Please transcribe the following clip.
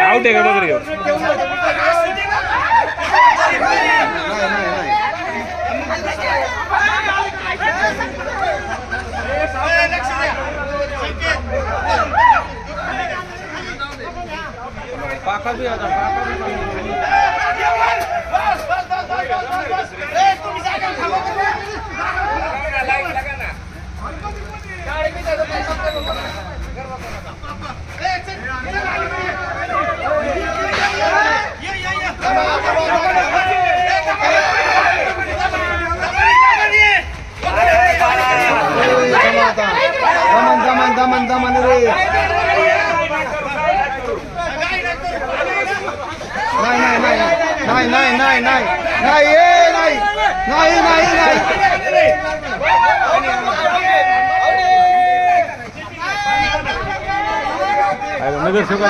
out आहे का बघ पाका भी आता पाका भी Zaman, zaman, zaman, zaman, zaman, zaman, zaman, नाही नाही नाही नाही नाही नाही ए, नाही नाही नाही नाही नगरसेवक